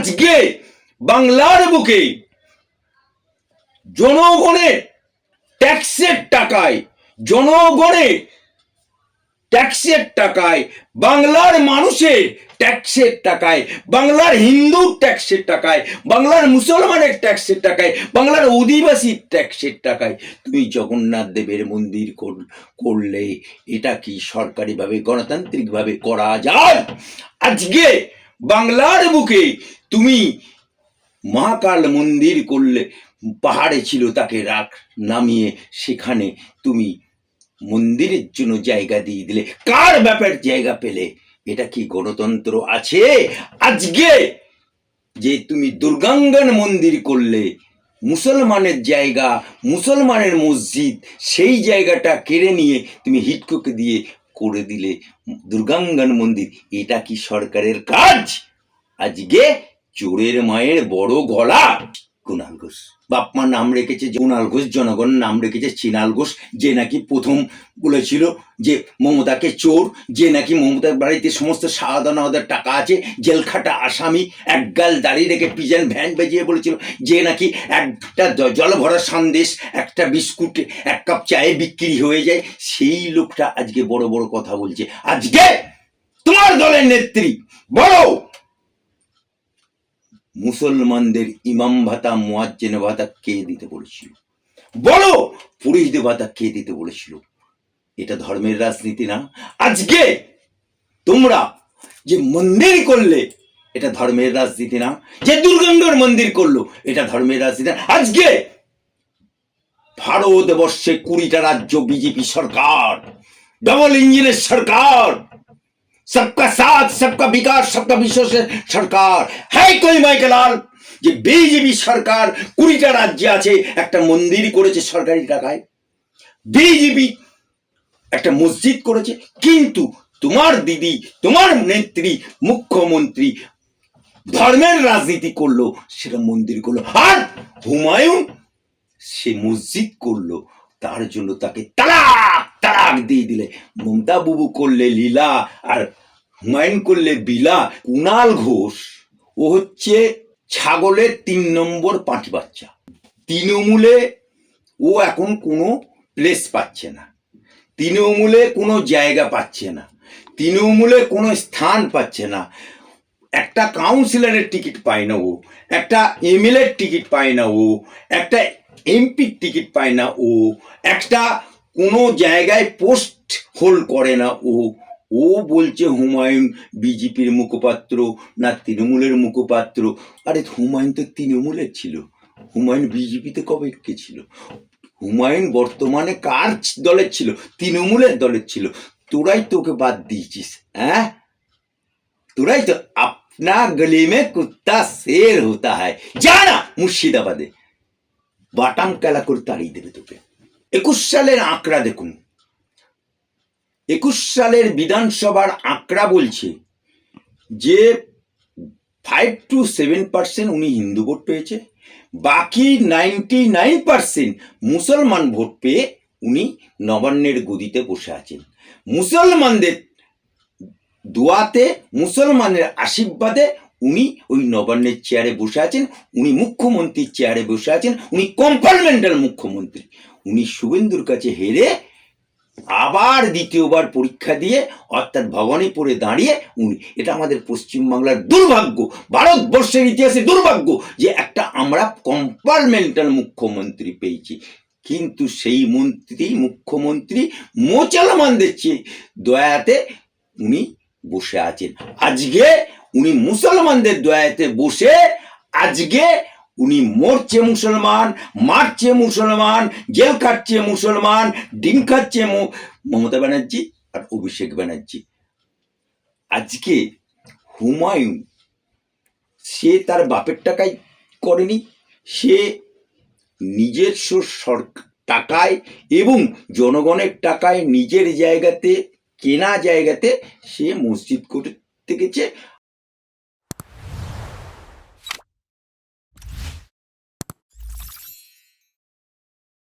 আজকে বাংলার বুকে জনগণের ট্যাক্সের টাকায় জনগণের ট্যাক্সের টাকায়, বাংলার মানুষের ট্যাক্সের টাকায়, বাংলার হিন্দুর ট্যাক্সের টাকায়, বাংলার মুসলমানের ট্যাক্সের টাকায়, বাংলার অধিবাসীর ট্যাক্সের টাকায় তুমি জগন্নাথ দেবের মন্দির করলে এটা কি সরকারিভাবে, গণতান্ত্রিকভাবে করা যায়? আজকে বাংলার বুকে তুমি মহাকাল মন্দির করলে, পাহাড়ে ছিল তাকে রাখ, নামিয়ে সেখানে তুমি মন্দিরের জন্য জায়গা দিয়ে দিলে। কার ব্যাপার জায়গা পেলে? এটা কি গণতন্ত্র আছে? আজকে যে তুমি দুর্গাঙ্গন মন্দির করলে, মুসলমানের জায়গা, মুসলমানের মসজিদ, সেই জায়গাটা কেড়ে নিয়ে তুমি হিটকোকে দিয়ে করে দিলে দুর্গাঙ্গন মন্দির। এটা কি সরকারের কাজ? আজকে চোরের মায়ের বড় গলা। কুণাল ঘোষ। বাপমার নাম রেখেছে কুণাল ঘোষ জনগণ নাম রেখেছে চিনাল ঘোষ, যে নাকি প্রথম বলেছিল যে মমতাকে চোর, যে নাকি মমতার বাড়িতে সমস্ত সাদানাদের টাকা আছে, জেলখাটা আসামি এক গাল দাঁড়িয়ে রেখে পিজন ভ্যান বেজিয়ে বলেছিল যে নাকি একটা জল ভরা সন্দেশ, একটা বিস্কুট, এক কাপ চায়ে বিক্রি হয়ে যায়। সেই লোকটা আজকে বড় বড় কথা বলছে। আজকে তোমার দলের নেত্রী বড় মুসলমানদের ইমাম ভাতা, মোয়াজ্জেন ভাতা কে দিতে বলেছিল? বলো, পুরুষদের ভাতা কে দিতে বলেছিল? এটা ধর্মের রাজনীতি না। আজকে তোমরা যে মন্দির করলে, এটা ধর্মের রাজনীতি না। যে দুর্গাঙ্গর মন্দির করল, এটা ধর্মের রাজনীতি না। আজকে ভারতবর্ষে কুড়িটা রাজ্য বিজেপি সরকার ডবল ইঞ্জিনের সরকার सबका साथ सबका विकास सबका विश्वास সরকার হ্যাঁ কই মাইকেলাল যে বিজেপি সরকার কুড়িটা রাজ্যে আছে একটা মন্দির করেছে সরকারি টাকায় বিজেপি একটা মসজিদ করেছে কিন্তু তোমার দিদি তোমার নেত্রী মুখ্যমন্ত্রী ধর্মের রাজনীতি করলো সেটা মন্দির করলো আর হুমায়ুন সে মসজিদ করলো তার জন্য তাকে তালাক তালাক দিয়ে দিলে। মমতা বুবু করলে লীলা আর হুমায়ুন করলে বিলা কুণাল ঘোষ। ও হচ্ছে ছাগলের তিন নম্বর পাঁটি বাচ্চা। তৃণমূলে ও এখন কোনো প্লেস পাচ্ছে না। তৃণমূলে কোনো জায়গা পাচ্ছে না। তৃণমূলে কোনো স্থান পাচ্ছে না। একটা কাউন্সিলরের টিকিট পায় না ও, একটা এমএলএর টিকিট পায় না ও, একটা এমপির টিকিট পায় না ও, একটা কোনো জায়গায় পোস্ট হোল্ড করে না ও। ও বলছে, হুমায়ুন বিজেপির মুখপাত্র না তৃণমূলের মুখপাত্র? আরে, হুমায়ুন তো তৃণমূলের ছিল। হুমায়ুন বিজেপিতে কবে কে ছিল? হুমায়ুন বর্তমানে কার দলের ছিল? তৃণমূলের দলের ছিল। তোরাই তোকে বাদ দিয়েছিস হ্যাঁ তোরাই তো আপনা গলি মে কুত্তা শের হতা হয় যা না, মুর্শিদাবাদে। বাটাম কেলা করে তাড়িয়ে দেবে তোকে। একুশ সালের আঁকড়া দেখুন। একুশ সালের বিধানসভার আঁকড়া বলছে যে ফাইভ টু সেভেন পার্সেন্ট উনি হিন্দু ভোট পেয়েছে, বাকি নাইনটি নাইন পার্সেন্ট মুসলমান ভোট পেয়ে উনি নবান্নের গদিতে বসে আছেন। মুসলমানদের দোয়াতে, মুসলমানের আশীর্বাদে উনি ওই নবান্নের চেয়ারে বসে আছেন, উনি মুখ্যমন্ত্রীর চেয়ারে বসে আছেন, উনি কম্পার্টমেন্টাল মুখ্যমন্ত্রী। উনি শুভেন্দুর কাছে হেরে আবার দ্বিতীয়বার পরীক্ষা দিয়ে, অর্থাৎ ভবনে পড়ে দাঁড়িয়ে উনি, এটা আমাদের পশ্চিমবাংলার দুর্ভাগ্য, ভারতবর্ষের ইতিহাসে দুর্ভাগ্য যে একটা আমরা কম্পার্টমেন্টাল মুখ্যমন্ত্রী পেয়েছি। কিন্তু সেই মন্ত্রী, মুখ্যমন্ত্রী মুসলমানদের চেয়ে দয়াতে উনি বসে আছেন। আজকে উনি মুসলমানদের দয়াতে বসে আজকে উনি মরছে মুসলমান, মারছে মুসলমান, জেল খাচ্ছে মুসলমান, ডিম খাচ্ছে মমতা ব্যানার্জি আর অভিষেক ব্যানার্জি। আজকে হুমায়ুন, সে তার বাপের টাকায় করেনি, সে নিজস্ব টাকায় এবং জনগণের টাকায় নিজের জায়গাতে, কেনা জায়গাতে সে মসজিদ করতে গেছে।